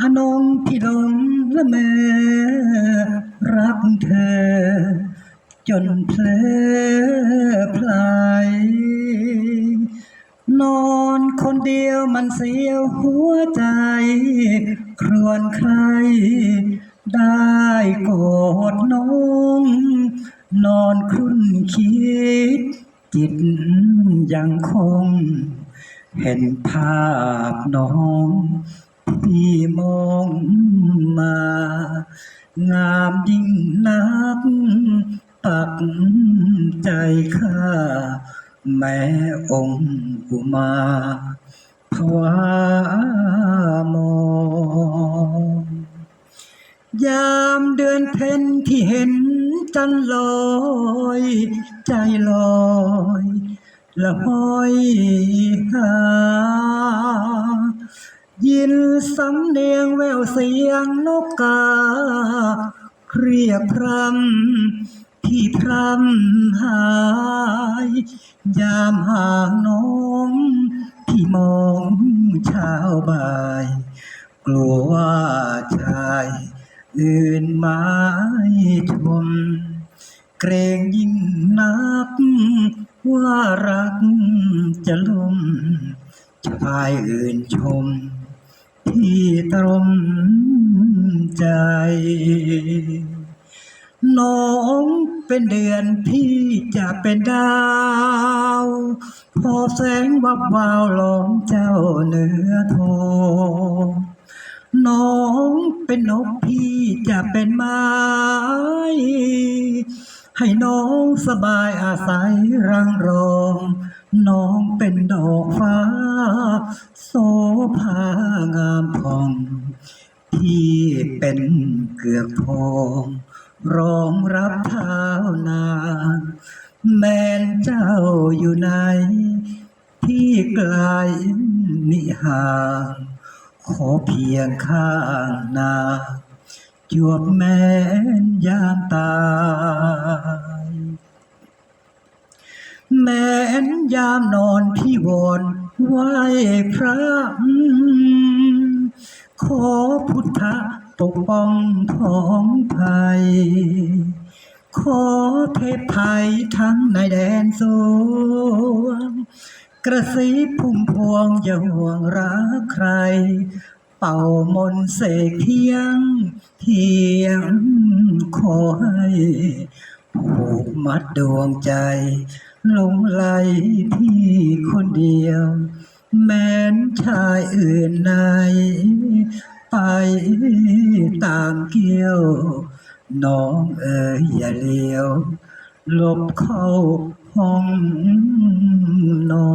พี่หลงละเมอรักเธอ จนเพลอพลายนอนคนเดียวมันเสียวหัวใจ ครวนใคร ได้กอดน้องนอนครุ่นคิด จิตยังคง เห็นภาพน้อง ที่มองมา งามยิ่งนัก ปักใจข้า แม่องค์ุมาภวามองยามเดือนเพ็ญที่เห็นจันลอย ใจลอยละห้อยหา ยินสำเนียงแววเสียงนกกา เรียกพรำที่พรำหาย ยามห่างน้องที่มองเช้าบ่าย กลัวว่าชายอื่นม้ชม เกรงยิ่งนัก ว่ารักจะล่มชายอื่นชม ที่ตรมใจ น้องเป็นเดือนพี่จะเป็นดาว พอแสงวับวาวหลอมเจ้าเนื้อทองน้องเป็นนกพี่จะเป็นไม้ ให้น้องสบายอาศัยรังรอง น้องเป็นดอกฟ้า โสภางามผ่อง ที่เป็นเกือกทองรองรับเท้านางแม้นเจ้าอยู่ใน ที่ไกลนิห่างขอเพียงข้างนางจวบแม้นยามตาย แม้ นยามนอนพี่วอนไหวพระ ขอพุทธะปกป้องท้องภัย ขอเทพไทยทั้งในแดนสวงกระซิบพุ่มพวงอย่าห่วงรักใคร เป่ามนเสกเพียงเพียงขอให้ผูกมัดดวงใจ หลงไหลพี่คนเดียว แม้นชายอื่นในไปตามเกี่ยว น้องเอ๋ยอย่าเลี้ยวหลบเข้าห้องนอ